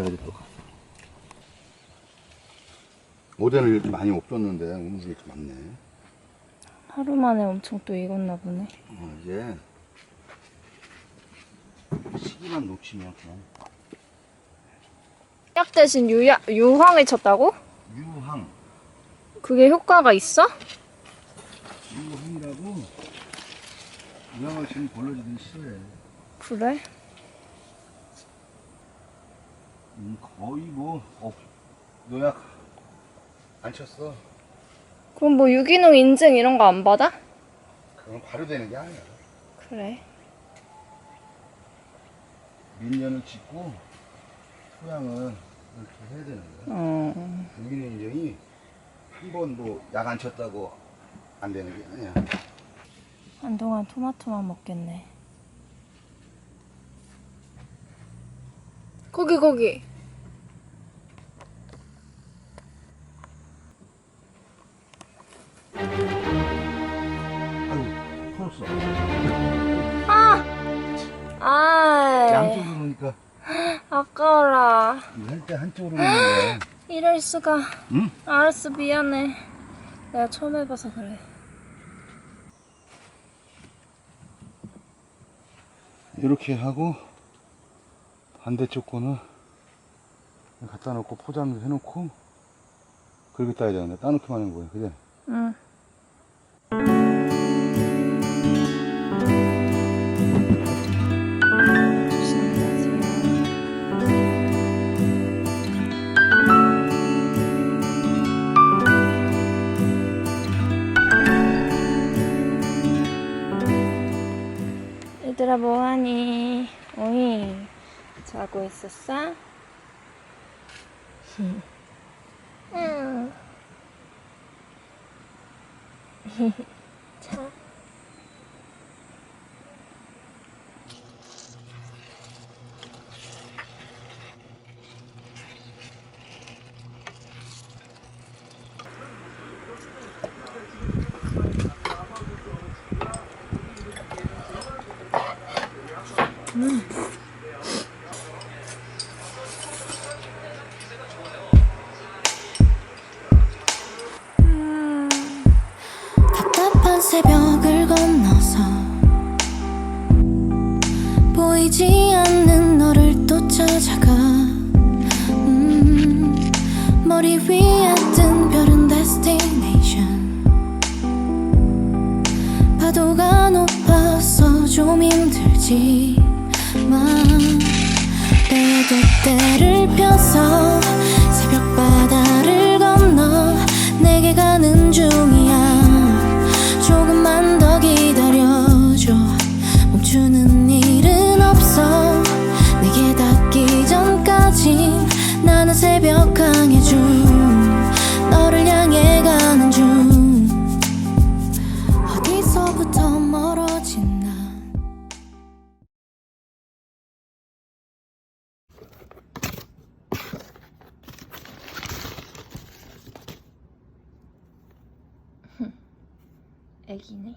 가야 되겠다. 어제는 이렇게 많이 없었는데 오늘 이렇게 많네. 하루 만에 엄청 또 익었나 보네. 어, 이제 시기만 놓치면 그냥. 약 대신 유야, 유황을 쳤다고? 유황. 그게 효과가 있어? 유황이라고 유황을 지금 벌러지는 시에 그래? 음, 거의 뭐 어, 노약 안 쳤어. 그럼 뭐 유기농 인증 이런 거 안 받아? 그건 발효되는 게 아니야. 그래. 민년을 짓고 토양을 이렇게 해야 되는 거야. 어. 유기농 인증이 한 번도 약안 쳤다고 안 되는 게 아니야. 한동안 토마토만 먹겠네. 거기 거기. 수가. 응? 알았어 미안해. 내가 처음 해봐서 그래. 이렇게 하고 반대쪽 거는 갖다 놓고 포장해 놓고 그렇게 따야 되는데 따놓기만 하는 거야 그제? 응. 얘들아 뭐하니? 오이 자고 있었어? 응. 자. 보이지 않는 너를 또 찾아가. 음, 머리 위에 뜬 별은 destination. 파도가 높아서 좀 힘들지만 때에도 때를 펴서 새벽 강의 중 너를 향해 가는 중. 어디서부터 멀어진 나. 애기네.